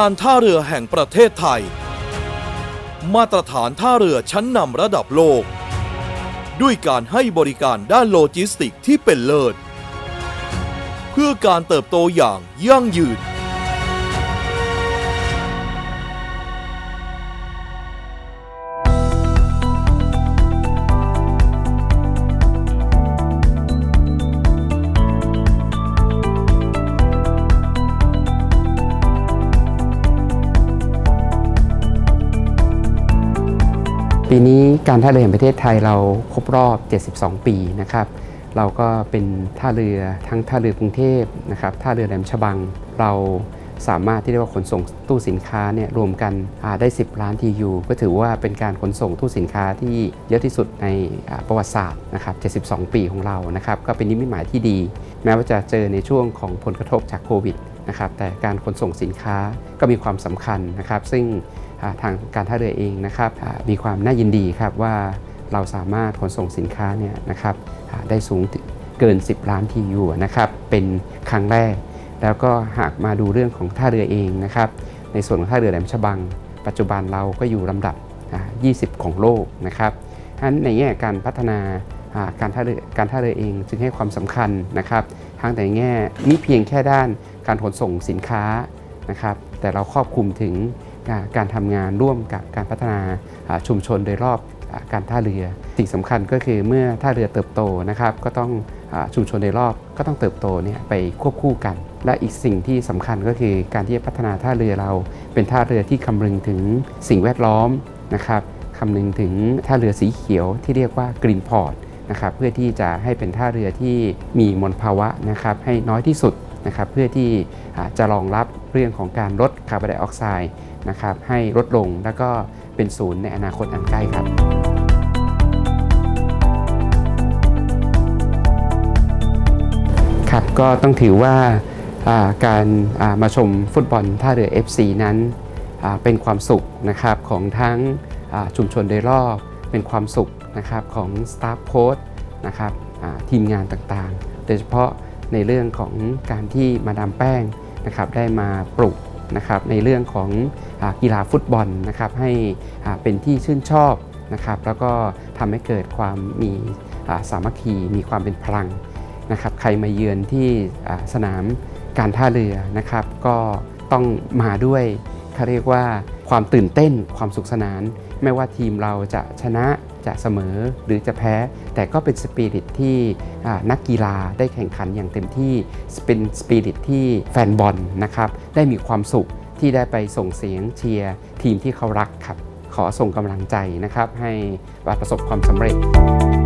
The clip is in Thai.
การท่าเรือแห่งประเทศไทย มาตรฐานท่าเรือชั้นนำระดับโลก ด้วยการให้บริการด้านโลจิสติกที่เป็นเลิศ เพื่อการเติบโตอย่างยั่งยืน ปีนี้การท่าเรือแห่งประเทศไทยเราครบรอบ 72 ปีนะครับ เราก็เป็นท่าเรือทั้งท่าเรือกรุงเทพนะครับท่าเรือแหลมฉบังเราสามารถที่เรียกว่าขนส่งตู้สินค้าเนี่ยรวมกันได้ 10 ล้าน TU ก็ถือว่าเป็นการขนส่งตู้สินค้าที่เยอะที่สุดในประวัติศาสตร์นะครับ 72 ปีของเรานะครับก็เป็นนิมิตหมายที่ดี แม้ว่าจะเจอในช่วงของผลกระทบจากโควิดนะครับแต่การขนส่งสินค้าก็มีความสำคัญนะครับ ซึ่ง ทางการท่าเรือเองนะครับมีความน่ายินดีครับว่าเราสามารถขนส่งสินค้าเนี่ยนะครับได้สูงเกิน 10 ล้าน TU นะครับเป็นครั้งแรก แล้วก็หากมาดูเรื่องของท่าเรือเองนะครับในส่วนของท่าเรือแหลมฉบัง ปัจจุบันเราก็อยู่ลำดับอ่า20 ของโลกนะครับฉะนั้นในแง่การพัฒนาการท่าเรือการท่าเรือเองจึงให้ความสำคัญนะครับทั้งแต่แง่นี้เพียงแค่ด้านการขนส่งสินค้านะครับแต่เราครอบคลุมถึง การทำงานร่วมกับการพัฒนาชุมชนโดยรอบการท่าเรือ สิ่งสำคัญก็คือเมื่อท่าเรือเติบโตนะครับก็ต้องชุมชนโดยรอบก็ต้องเติบโตเนี่ยไปควบคู่กัน และอีกสิ่งที่สำคัญก็คือการที่จะพัฒนาท่าเรือเรา เป็นท่าเรือที่คำนึงถึงสิ่งแวดล้อมนะครับคำนึงถึงท่าเรือสีเขียวที่เรียกว่ากรีนพอร์ตนะครับเพื่อที่จะให้เป็นท่าเรือที่มีมลภาวะนะครับให้น้อยที่สุด นะครับเพื่อที่จะรองรับเรื่องของการลดคาร์บอนไดออกไซด์นะครับให้ลดลงแล้วก็เป็นศูนย์ในอนาคตอันใกล้ครับครับก็ต้องถือว่าการมาชมฟุตบอลท่าเรือ FC นั้นเป็นความสุขนะครับของทั้งชุมชนโดยรอบเป็นความสุขนะครับของสตาฟโค้ดนะครับทีมงานต่างๆ โดยเฉพาะ ในเรื่องของการที่มาดามแป้งนะครับได้มาปลุกนะครับในเรื่องของอกีฬาฟุตบอลนะครับให้เป็นที่ชื่นชอบนะครับแล้วก็ทำให้เกิดความมีสามัคคีมีความเป็นพลังนะครับใครมาเยือนที่สนามการท่าเรือนะครับก็ต้องมาด้วยเขาเรียกว่าความตื่นเต้นความสุขสนาน ไม่ว่าทีมเราจะชนะ จะเสมอหรือจะแพ้ แต่ก็เป็นสปิริตที่นักกีฬาได้แข่งขันอย่างเต็มที่เป็นสปิริตที่แฟนบอลนะครับได้มีความสุขที่ได้ไปส่งเสียงเชียร์ทีมที่เขารักครับ ขอส่งกำลังใจนะครับ ให้ประสบความสำเร็จ